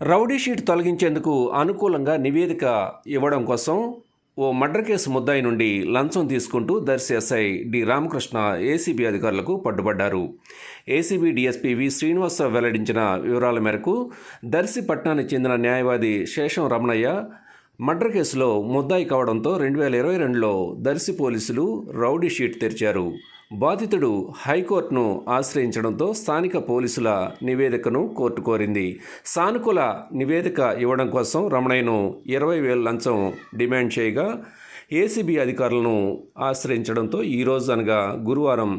Rowdy sheet తొలగించేందుకు అనుకూలంగా నివేదిక ఇవ్వడం కోసం ఓ మర్డర్ కేసు ముద్దాయి నుండి లంచం తీసుకుంటూ Darsi SI D Ramakrishna ACB అధికారులకు పట్టుబడ్డారు. ఏసీబీ డీఎస్పీ వి శ్రీనివాసరావు వెల్లడించిన వివరాల మేరకు దర్శి పట్టణానికి చెందిన న్యాయవాది శేషం రమణయ్య మర్డర్ కేసులో ముద్దాయి కావడంతో రెండు వేల ఇరవై రెండులో దర్శి పోలీసులు రౌడీ షీట్ తెరిచారు. బాధితుడు హైకోర్టును ఆశ్రయించడంతో స్థానిక పోలీసుల నివేదికను కోర్టు కోరింది. సానుకూల నివేదిక ఇవ్వడం కోసం రమణయ్యను ఇరవై వేల లంచం డిమాండ్ చేయగా ఏసీబీ అధికారులను ఆశ్రయించడంతో ఈరోజు అనగా గురువారం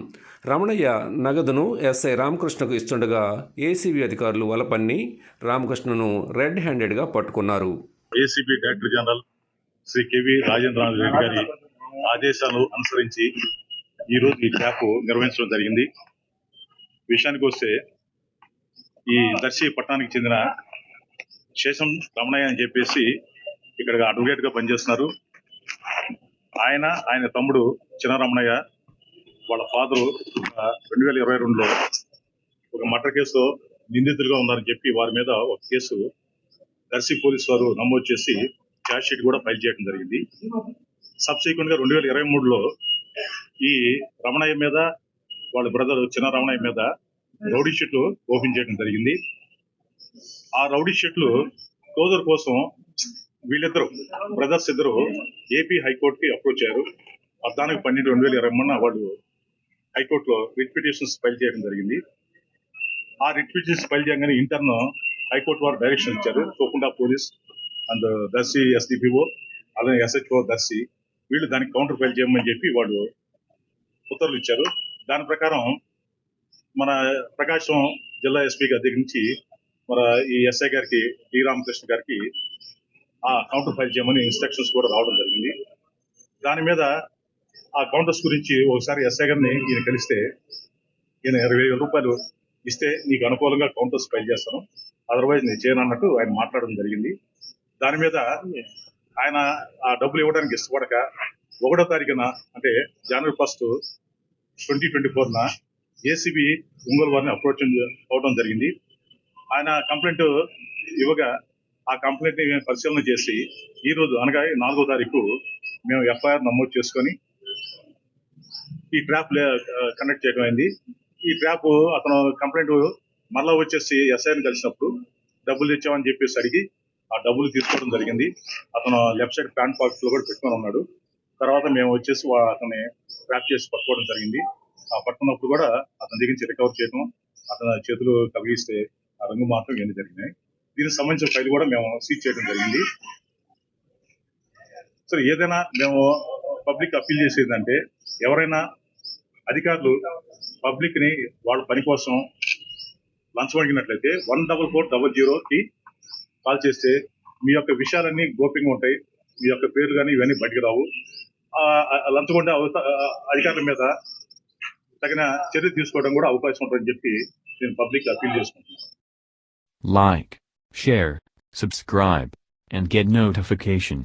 రమణయ్య నగదును ఎస్ఐ రామకృష్ణకు ఇస్తుండగా ఏసీబీ అధికారులు వలపన్ని రామకృష్ణను రెడ్ హ్యాండెడ్గా పట్టుకున్నారు. ACB director general Shri KV Rajendra Reddy గారి ఆదేశాలు అనుసరించి ఈ రోజు ఈ క్యాప్ నిర్వహించడం జరిగింది. విషయానికి వస్తే ఈ దర్శి పట్టణానికి చెందిన శేషం రమణయ్య అని చెప్పేసి ఇక్కడ అడ్వకేట్గా పనిచేస్తున్నారు. ఆయన ఆయన తమ్ముడు చిన్న రమణయ్య వాళ్ళ ఫాదరు రెండు వేల ఇరవై రెండులో ఒక మర్డర్ కేసులో నిందితులుగా ఉన్నారని చెప్పి వారి మీద ఒక కేసు దర్శి పోలీస్ వారు నమోదు చేసి ఛార్జ్ షీట్ కూడా ఫైల్ చేయడం జరిగింది. సబ్సిక్వెంట్గా రెండు వేల ఇరవై మూడులో ఈ రమణయ్య మీద వాళ్ళ బ్రదర్ చిన్న రమణయ్య మీద రౌడీ షీట్లు ఓపెన్ చేయడం జరిగింది. ఆ రౌడీ షెట్లు క్లోజర్ కోసం వీళ్ళిద్దరు బ్రదర్స్ ఇద్దరు ఏపీ హైకోర్టుకి అప్రోచ్ అయ్యారు పద్నాలుగు పన్నెండు రెండు వేల ఇరవై మూడున వాళ్ళు హైకోర్టులో రిట్ పిటిషన్స్ ఫైల్ చేయడం జరిగింది. ఆ రిట్ పిటిషన్స్ ఫైల్ చేయగానే ఇంటర్న్ హైకోర్టు వారు డైరెక్షన్ ఇచ్చారు. కోకుండా పోలీస్ అండ్ దర్శి ఎస్డిపిఓ అలాగే ఎస్హెచ్ఓ దర్శి వీళ్ళు దానికి కౌంటర్ ఫైల్ చేయమని చెప్పి వాళ్ళు ఉత్తర్వులు ఇచ్చారు. దాని ప్రకారం మన ప్రకాశం జిల్లా ఎస్పీ గారి దగ్గర నుంచి మన ఈ ఎస్ఐ గారికి టి రామకృష్ణ గారికి ఆ కౌంటర్ ఫైల్ చేయమని ఇన్స్ట్రక్షన్స్ కూడా రావడం జరిగింది. దాని మీద ఆ కౌంటర్స్ గురించి ఒకసారి ఎస్ఐ గారిని ఈయన కలిస్తే ఈయన ఇరవై వేల రూపాయలు ఇస్తే నీకు అనుకూలంగా కౌంటర్స్ ఫైల్ చేస్తాను. అదర్వైజ్ నేను చేయను అన్నట్టు ఆయన మాట్లాడడం జరిగింది. దాని మీద ఆయన ఆ డబ్బులు ఇవ్వడానికి ఇష్టపడక ఒకటో తారీఖున అంటే జనవరి ఫస్ట్ ట్వంటీ ట్వంటీ ఫోర్న ఏసీబీ ఒంగోలు వారిని అప్రోచ్ అవడం జరిగింది. ఆయన కంప్లైంట్ ఇవ్వగా ఆ కంప్లైంట్ని మేము పరిశీలన చేసి ఈ రోజు అనగా నాలుగో తారీఖు మేము ఎఫ్ఐఆర్ నమోదు చేసుకొని ఈ ట్రాప్ కండక్ట్ చేయడం అయింది. ఈ ట్రాప్ అతను కంప్లైంట్ మళ్ళా వచ్చేసి ఎస్ఐని కలిసినప్పుడు డబ్బులు తెచ్చామని చెప్పేసి అడిగి ఆ డబ్బులు తీసుకోవడం జరిగింది. అతను లెఫ్ట్ సైడ్ ప్యాంట్ పాకెట్లో కూడా పెట్టుకొని ఉన్నాడు. తర్వాత మేము వచ్చేసి అతన్ని ట్రాప్ చేసి పట్టుకోవడం జరిగింది. ఆ పట్టుకున్నప్పుడు కూడా అతని దగ్గర నుంచి రికవర్ చేయడం అతని చేతులు కవిగిస్తే ఆ రంగు మాత్రం ఇవన్నీ జరిగినాయి. దీనికి సంబంధించిన ఫైల్ కూడా మేము సీజ్ చేయడం జరిగింది. సరే ఏదైనా మేము పబ్లిక్ అప్పీల్ చేసేదంటే ఎవరైనా అధికారులు పబ్లిక్ని వాళ్ళ పని కోసం లంచం అడిగినట్లయితే వన్ డబల్ ఫోర్ డబల్ జీరోకి కాల్ చేస్తే మీ యొక్క విషయాలన్నీ గోప్యంగా ఉంటాయి. మీ యొక్క పేర్లు కానీ ఇవన్నీ బయటకు రావు. ఆ, ఆ, లంచం ఉండే అవత- ఆ, అధికారుల మీద తగిన చర్య తీసుకోవడం కూడా అవకాశం ఉంటుందని చెప్పి నేను పబ్లిక్ అప్పీల్ చేసుకుంటున్నాను Like, share, subscribe, and get notification.